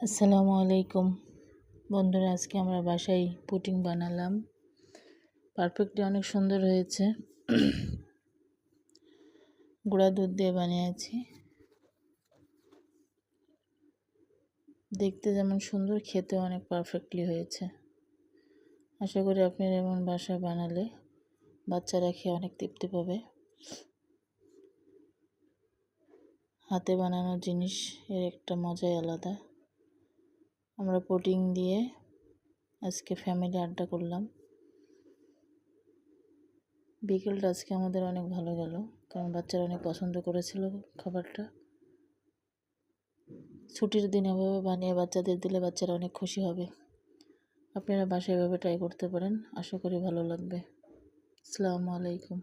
আসসালামু আলাইকুম। বন্ধুরা, আজকে আমরা বাসায় পুটিং বানালাম। পারফেক্টলি অনেক সুন্দর হয়েছে। গুঁড়া দুধ দিয়ে বানিয়েছি। দেখতে যেমন সুন্দর খেতে অনেক পারফেক্টলি হয়েছে। আশা করি আপনার এমন বাসায় বানালে বাচ্চারা খেয়ে অনেক তৃপ্তি পাবে। হাতে বানানো জিনিস এর একটা মজাই আলাদা। আমরা পুডিং দিয়ে আজকে ফ্যামিলি আড্ডা করলাম। বিকেলটা আজকে আমাদের অনেক ভালো গেল, কারণ বাচ্চারা অনেক পছন্দ করেছিল খাবারটা। ছুটির দিন এভাবে বানিয়ে বাচ্চাদের দিলে বাচ্চারা অনেক খুশি হবে। আপনারা বাসায় এভাবে ট্রাই করতে পারেন, আশা করি ভালো লাগবে। আসসালামু আলাইকুম।